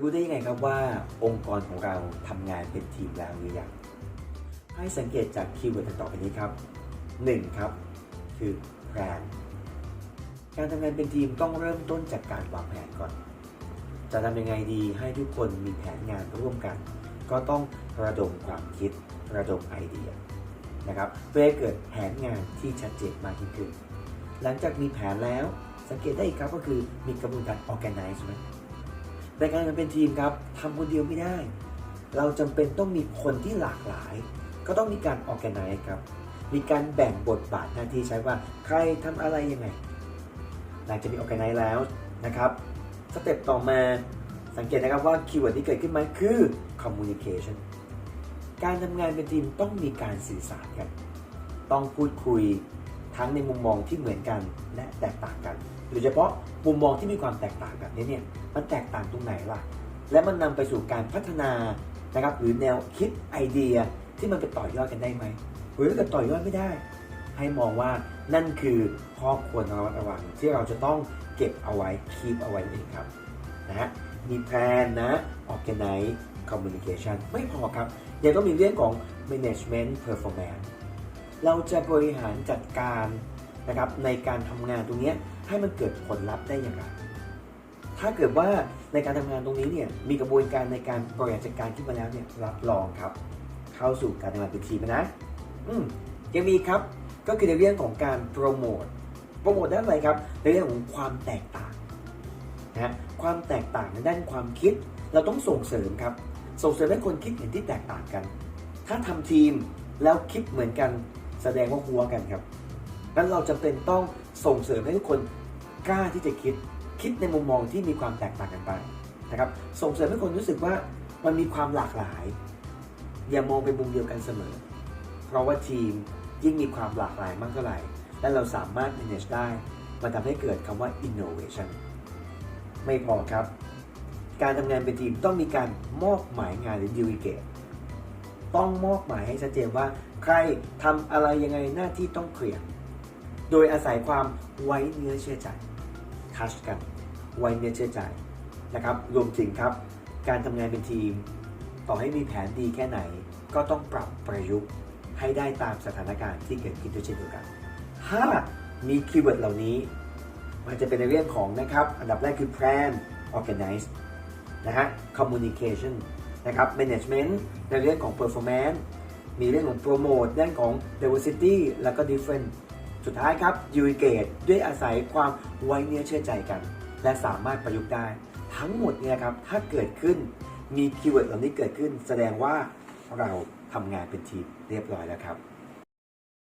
รู้ได้ยังไงครับว่าองค์กรของเราทำงานเป็นทีมแล้วหรือยังให้สังเกตจากคีย์เวิร์ดต่อไปนี้ครับ 1. ครับ คือแผนการทำงานเป็นทีมต้องเริ่มต้นจากการวางแผนก่อน จะทำยังไงดีให้ทุกคนมีแผนงานร่วมกัน ก็ต้องระดมความคิดระดมไอเดียนะครับเพื่อให้เกิดแผนงานที่ชัดเจนมากยิ่งขึ้น หลังจากมีแผนแล้วสังเกตได้อีกครับก็คือมีกระบวนการ organize ไหม ในการเป็นทีมครับทำคนเดียวไม่ได้ เราจำเป็นต้องมีคนที่หลากหลาย ก็ต้องมีการ organize ครับ มีการแบ่งบทบาทหน้าที่ใช้ว่าใครทำอะไรยังไง หลังจากมี organize แล้วนะครับสเต็ปต่อมาสังเกตนะครับว่าคีย์เวิร์ดที่เกิดขึ้นมาคือ communication การทำงานเป็นทีมต้องมีการสื่อสารกัน ต้องพูดคุย ทั้งในมุมมองที่เหมือนกันและแตกต่างกันโดยเฉพาะมุมมองที่มีความแตกต่างแบบนี้เนี่ยมันแตกต่างตรงไหนล่ะ และมันนำไปสู่การพัฒนานะครับหรือแนวคิดไอเดียที่มันไปต่อยอดกันได้ไหมหรือถ้าเกิดต่อยอดไม่ได้ ให้มองว่านั่นคือข้อควรระมัดระวังที่เราจะต้องเก็บเอาไว้คีบเอาไว้เองครับนะมีแพลนนะ organize communication ไม่พอครับ ยังต้องมีเรื่องของ management performance เราจะบริหารจัดการนะครับในการทำงานตรงนี้ให้มันเกิดผลลัพธ์ได้อย่างไร ถ้าเกิดว่าในการทำงานตรงนี้เนี่ยมีกระบวนการในการบริหารจัดการขึ้นมาแล้วเนี่ยรับรองครับ เข้าสู่การทำงานเป็นทีมนะ อืมยังมีครับก็คือในเรื่องของการโปรโมทโปรโมทด้านอะไรครับในเรื่องของความแตกต่างนะความแตกต่างในด้านความคิด เราต้องส่งเสริมครับ ส่งเสริมให้คนคิดเห็นที่แตกต่างกัน ถ้าทำทีมแล้วคิดเหมือนกัน แสดงว่าหัวกันครับนั้นเราจำเป็นต้องส่งเสริมให้ทุกคนกล้าที่จะคิดคิดในมุมมองที่มีความแตกต่างกันไปนะครับส่งเสริมให้คนรู้สึกว่ามันมีความหลากหลาย อย่ามองเป็นมุมเดียวกันเสมอ เพราะว่าทีมยิ่งมีความหลากหลายมากเท่าไหร่ และเราสามารถ manage ได้ มันทำให้เกิดคำว่า innovation ไม่พอครับ การทำงานเป็นทีมต้องมีการมอบหมายงานหรือ delegate ต้องมอบหมายให้ชัดเจนว่า ใครทำอะไรยังไงหน้าที่ต้องเคลียร์โดยอาศัยความไว้เนื้อเชื่อใจทัชกัน ไว้เนื้อเชื่อใจนะครับ รวมถึงครับ การทำงานเป็นทีม ต่อให้มีแผนดีแค่ไหน ก็ต้องปรับประยุกต์ให้ได้ตามสถานการณ์ที่เกิดขึ้นด้วยเช่นเดียวกันถ้ามีคีย์เวิร์ดเหล่านี้ มันจะเป็นในเรื่องของนะครับ อันดับแรกคือ plan organize นะฮะ communication นะครับ management ในเรื่องของ performance มีเรื่องของ promote เรื่องของ diversity แล้วก็ different สุดท้ายครับ delegate ด้วยอาศัยความไว้เนื้อเชื่อใจกัน และสามารถประยุกต์ได้ ทั้งหมดเนี่ยครับ ถ้าเกิดขึ้นมีคีย์เวิร์ดเหล่านี้เกิดขึ้น แสดงว่าเราทำงานเป็นทีมเรียบร้อยแล้วครับ